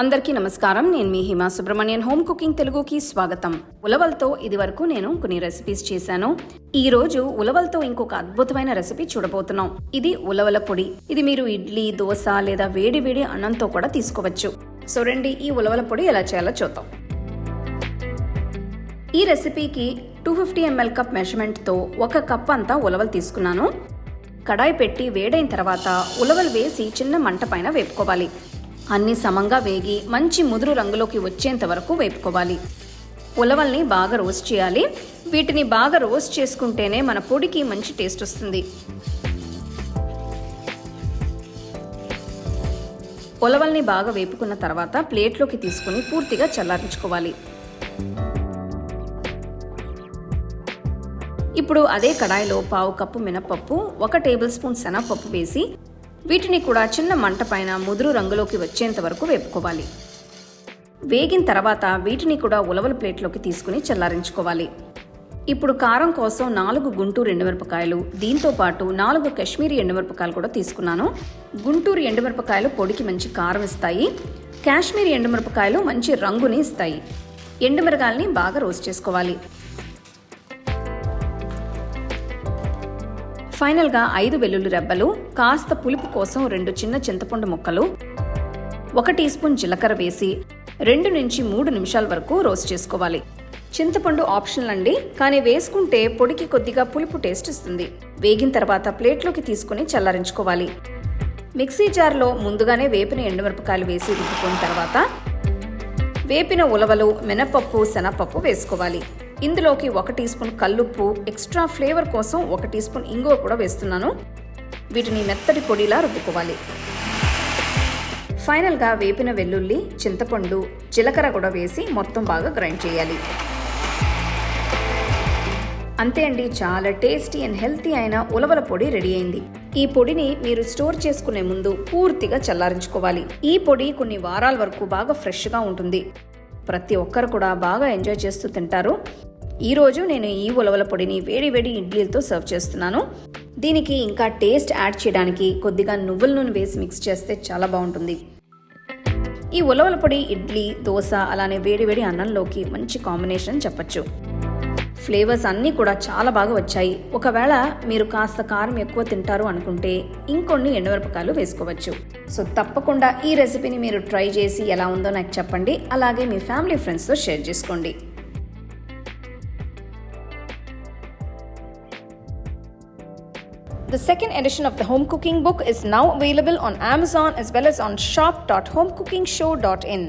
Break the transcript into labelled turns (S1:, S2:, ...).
S1: అందరికీ నమస్కారం. నేను మీ హిమా సుబ్రహ్మణ్యన్. హోమ్ కుకింగ్ తెలుగుకి స్వాగతం. ఉలవలతో ఇది వరకు నేను కొన్ని రెసిపీస్ చేశాను. ఈ రోజు ఉలవలతో ఇంకొక అద్భుతమైన రెసిపీ చూడబోతున్నాం. ఇది ఉలవల పొడి. ఇది మీరు ఇడ్లీ దోశ లేదా వేడి వేడి అన్నంతో కూడా తీసుకోవచ్చు. సో రండి ఈ ఉలవల పొడి ఎలా చేయాలో చూద్దాం. ఈ రెసిపీకి టూ ఫిఫ్టీ ఎంఎల్ కప్ మెజర్మెంట్తో ఒక కప్ అంతా ఉలవలు తీసుకున్నాను. కడాయి పెట్టి వేడైన తర్వాత ఉలవలు వేసి చిన్న మంట పైన వేపుకోవాలి. అన్ని సమంగా వేగి మంచి ముదురు రంగులోకి వచ్చేంత వరకు వేపుకోవాలి. ఉలవల్ని బాగా రోస్ట్ చేయాలి. వీటిని బాగా రోస్ట్ చేసుకుంటేనే మన పొడికి మంచి టేస్ట్ వస్తుంది. ఉలవల్ని బాగా వేపుకున్న తర్వాత ప్లేట్లోకి తీసుకుని పూర్తిగా చల్లారించుకోవాలి. ఇప్పుడు అదే కడాయిలో పావు కప్పు మినపప్పు ఒక టేబుల్ స్పూన్ శనగపప్పు వేసి వీటిని కూడా చిన్న మంట పైన ముదురు రంగులోకి వచ్చేంత వరకు వేపుకోవాలి. వేగిన తర్వాత వీటిని కూడా ఉలవల ప్లేట్లోకి తీసుకుని చల్లారించుకోవాలి. ఇప్పుడు కారం కోసం నాలుగు గుంటూరు ఎండుమిరపకాయలు దీంతో పాటు నాలుగు కాశ్మీరీ ఎండుమిరపకాయలు కూడా తీసుకున్నాను. గుంటూరు ఎండుమిరపకాయలు పొడికి మంచి కారం ఇస్తాయి. కాశ్మీరీ ఎండుమిరపకాయలు మంచి రంగుని ఇస్తాయి. ఎండుమిరగాయల్ని బాగా రోస్ట్ చేసుకోవాలి. ఫైనల్గా ఐదు వెల్లుల్లి రెబ్బలు కాస్త పులుపు కోసం రెండు చిన్న చింతపండు ముక్కలు ఒక టీ స్పూన్ జీలకర్ర వేసి రెండు నుంచి మూడు నిమిషాల వరకు రోస్ట్ చేసుకోవాలి. చింతపండు ఆప్షనల్ అండి కానీ వేసుకుంటే పొడికి కొద్దిగా పులుపు టేస్ట్ ఇస్తుంది. వేగిన తర్వాత ప్లేట్లోకి తీసుకుని చల్లారించుకోవాలి. మిక్సీ జార్లో ముందుగానే వేపిన ఎండుమిరపకాయలు వేసి రుబ్బుకున్న తర్వాత వేపిన ఉలవలు మినపప్పు శనగపప్పు వేసుకోవాలి. ఇందులోకి ఒక టీ స్పూన్ కల్లుప్పు ఎక్స్ట్రా ఫ్లేవర్ కోసం ఒక టీ స్పూన్ ఇంగువ కూడా వేస్తున్నాను. వీటిని మెత్తటి పొడిలా రుబ్బుకోవాలి. ఫైనల్గా వేపిన వెల్లుల్లి చింతపండు జీలకర్ర కూడా వేసి మొత్తం బాగా గ్రైండ్ చేయాలి. అంతే అండి చాలా టేస్టీ అండ్ హెల్తీ అయిన ఉలవల పొడి రెడీ అయింది. ఈ పొడిని మీరు స్టోర్ చేసుకునే ముందు పూర్తిగా చల్లారించుకోవాలి. ఈ పొడి కొన్ని వారాల వరకు బాగా ఫ్రెష్గా ఉంటుంది. ప్రతి ఒక్కరు కూడా బాగా ఎంజాయ్ చేస్తూ తింటారు. ఈరోజు నేను ఈ ఉలవల పొడిని వేడి వేడి ఇడ్లీలతో సర్వ్ చేస్తున్నాను. దీనికి ఇంకా టేస్ట్ యాడ్ చేయడానికి కొద్దిగా నువ్వుల నూనె వేసి మిక్స్ చేస్తే చాలా బాగుంటుంది. ఈ ఉలవల పొడి ఇడ్లీ దోశ అలానే వేడి వేడి అన్నంలోకి మంచి కాంబినేషన్ చెప్పచ్చు. ఫ్లేవర్స్ అన్నీ కూడా చాలా బాగా వచ్చాయి. ఒకవేళ మీరు కాస్త కారం ఎక్కువ తింటారు అనుకుంటే ఇంకొన్ని ఎండుమిరపకాయలు వేసుకోవచ్చు. సో తప్పకుండా ఈ రెసిపీని మీరు ట్రై చేసి ఎలా ఉందో నాకు చెప్పండి. అలాగే మీ ఫ్యామిలీ ఫ్రెండ్స్తో షేర్ చేసుకోండి. The second edition of the home cooking book is now available on Amazon as well as on shop.homecookingshow.in.